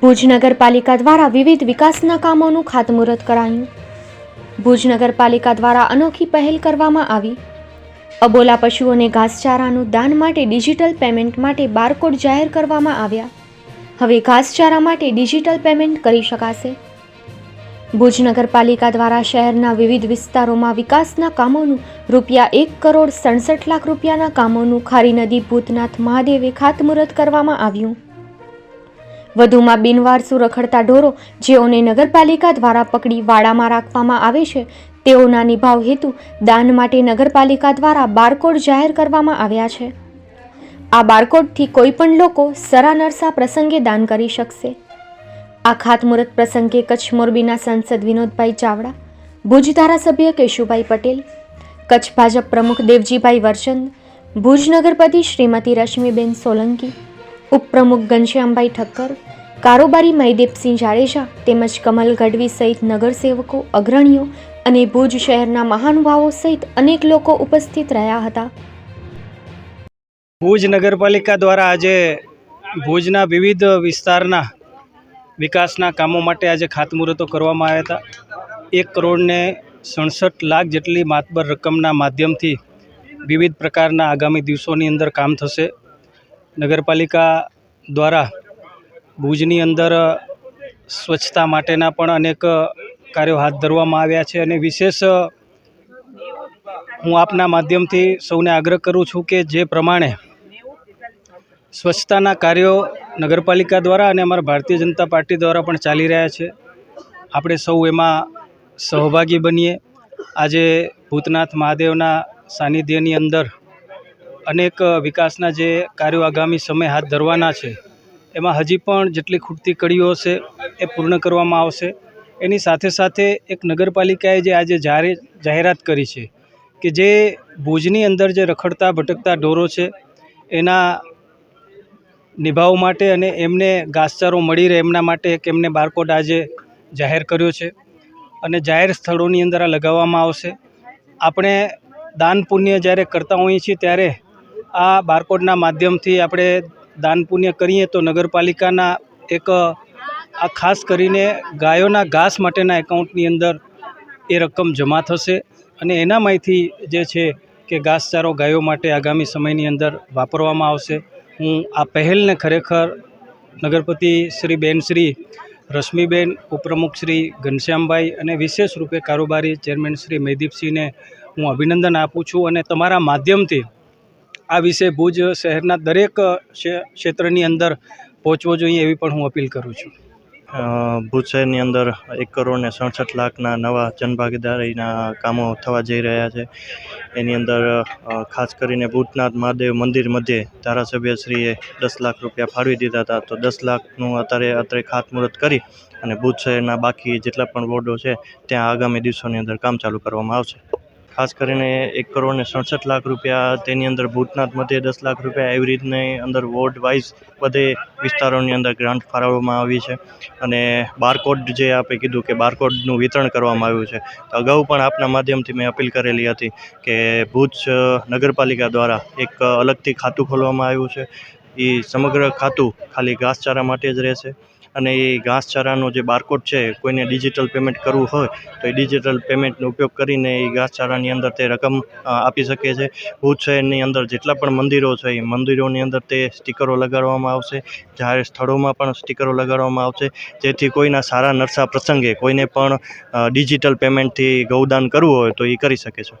ભુજ નગરપાલિકા દ્વારા વિવિધ વિકાસના કામોનું ખાતમુહૂર્ત કરાયું. ભુજ નગરપાલિકા દ્વારા અનોખી પહેલ કરવામાં આવી. અબોલા પશુઓને ઘાસચારાનું દાન માટે ડિજિટલ પેમેન્ટ માટે બારકોડ જાહેર કરવામાં આવ્યા. હવે ઘાસચારા માટે ડિજિટલ પેમેન્ટ કરી શકાશે. ભુજ નગરપાલિકા દ્વારા શહેરના વિવિધ વિસ્તારોમાં વિકાસના કામોનું રૂપિયા એક કરોડ સડસઠ લાખ રૂપિયાના કામોનું ખારી નદી ભૂતનાથ મહાદેવે ખાતમુહૂર્ત કરવામાં આવ્યું. વધુમાં બિનવારસુ રખડતા ઢોરો જેઓને નગરપાલિકા દ્વારા પકડી વાડામાં રાખવામાં આવે છે, તેઓના નિભાવ હેતુ દાન માટે નગરપાલિકા દ્વારા બારકોડ જાહેર કરવામાં આવ્યા છે. આ બારકોડથી કોઈપણ લોકો સરા નરસા પ્રસંગે દાન કરી શકશે. આ ખાતમુહૂર્ત પ્રસંગે કચ્છ મોરબીના સાંસદ વિનોદભાઈ ચાવડા, ભુજ ધારાસભ્ય કેશુભાઈ પટેલ, કચ્છ ભાજપ પ્રમુખ દેવજીભાઈ વરચંદ, ભુજ નગરપતિ શ્રીમતી રશ્મિબેન સોલંકી ઉપપ્રમુખ ઘનશ્યામભાઈ ઠક્કર, કારોબારી મહીદેવસિંહ જાડેજા તેમજ કમલ ગઢવી સહિત નગરસેવકો, અગ્રણીઓ અને ભુજ શહેરના મહાનુભાવો સહિત અનેક લોકો ઉપસ્થિત રહ્યા હતા. ભુજ નગરપાલિકા દ્વારા આજે ભુજના વિવિધ વિસ્તારના વિકાસના કામો માટે આજે ખાતમુહૂર્તો કરવામાં આવ્યા હતા. એક કરોડને સડસઠ લાખ જેટલી માતબર રકમના માધ્યમથી વિવિધ પ્રકારના આગામી દિવસોની અંદર કામ થશે. નગરપાલિકા દ્વારા ભુજની અંદર સ્વચ્છતા માટેના પણ અનેક કાર્યો હાથ ધરવામાં આવ્યા છે અને વિશેષ હું આપના માધ્યમથી સૌને આગ્રહ કરું છું કે જે પ્રમાણે સ્વચ્છતાના કાર્યો નગરપાલિકા દ્વારા અને અમારા ભારતીય જનતા પાર્ટી દ્વારા પણ ચાલી રહ્યા છે. આપણે સૌ એમાં સહભાગી બનીએ. આજે ભૂતનાથ મહાદેવના સાનિધ્યની અંદર અનેક વિકાસના જે કાર્યો આગામી સમય હાથ ધરવાના છે, એમાં હજી પણ જેટલી ખૂટતી કડીઓ છે એ પૂર્ણ કરવામાં આવશે. એની સાથે સાથે એક નગરપાલિકાએ જે આજે જાહેર, જાહેરાત કરી છે કે જે ભુજની અંદર જે રખડતા, ભટકતા ઢોરો છે, એના નિભાવ માટે અને એમને ઘાસચારો મળી રહે એમના માટે એક એમને બારકોડ આજે જાહેર કર્યો છે અને જાહેર સ્થળોની અંદર આ લગાવવામાં આવશે. આપણે દાન પુણ્ય જ્યારે કરતા હોઈએ છીએ ત્યારે આ બારકોડના માધ્યમથી આપણે દાન પુણ્ય કરીએ તો નગરપાલિકાના એક આ ખાસ કરીને ગાયોના ઘાસ માટેના એકાઉન્ટની અંદર એ રકમ જમા થશે અને એનામાંથી જે છે કે ઘાસચારો ગાયો માટે આગામી સમયની અંદર વાપરવામાં આવશે. હું આ પહેલને ખરેખર નગરપતિ શ્રી બેન શ્રી રશ્મિબેન ઉપપ્રમુખ શ્રી ઘનશ્યામભાઈ અને વિશેષ રૂપે કારોબારી ચેરમેન શ્રી મહેદીપસિંહને હું અભિનંદન આપું છું અને તમારા માધ્યમથી આ વિશે ભુજ શહેરના દરેક ક્ષે- ક્ષેત્રની અંદર પહોંચવો જોઈએ એવી પણ હું અપીલ કરું છું. ભુજ શહેરની અંદર એક કરોડ ને સડસઠ લાખના નવા જનભાગીદારીના કામો થવા જઈ રહ્યા છે. એની અંદર ખાસ કરીને ભૂતનાથ મહાદેવ મંદિર મધ્યે ધારાસભ્યશ્રીએ દસ લાખ રૂપિયા ફાળવી દીધા હતા. તો દસ લાખનું અત્યારે અત્રે ખાતમુહૂર્ત કરી અને ભુજ શહેરના બાકી જેટલા પણ વોર્ડો છે, ત્યાં આગામી દિવસોની અંદર કામ ચાલુ કરવામાં આવશે. ખાસ કરીને એક કરોડ ને સડસઠ લાખ રૂપિયા તેની અંદર ભૂતનાથ મધ્યે દસ લાખ રૂપિયા એવી રીતની અંદર વોર્ડ વાઇઝ બધે વિસ્તારોની અંદર ગ્રાન્ટ ફાળવવામાં આવી છે. અને બારકોડ જે આપે કીધું કે બારકોડનું વિતરણ કરવામાં આવ્યું છે. અગાઉ પણ આપના માધ્યમથી મેં અપીલ કરેલી હતી કે ભુજ નગરપાલિકા દ્વારા એક અલગથી ખાતું ખોલવામાં આવ્યું છે. એ સમગ્ર ખાતું ખાલી ઘાસચારા માટે જ રહેશે. અને એ ઘાસચારાનો જે બારકોડ છે, કોઈને ડિજિટલ પેમેન્ટ કરવું હોય, તો એ ડિજિટલ પેમેન્ટનો ઉપયોગ કરીને એ ઘાસચારાની અંદર તે રકમ આપી શકે છે. ભુજ શહેરની અંદર જેટલા પણ મંદિરો છે, એ મંદિરોની અંદર તે સ્ટીકરો લગાડવામાં આવશે. જાહેર સ્થળોમાં પણ સ્ટીકરો લગાડવામાં આવશે. જેથી કોઈના સારા નરસા પ્રસંગે કોઈને પણ ડિજિટલ પેમેન્ટથી ગૌદાન કરવું હોય તો એ કરી શકે છે.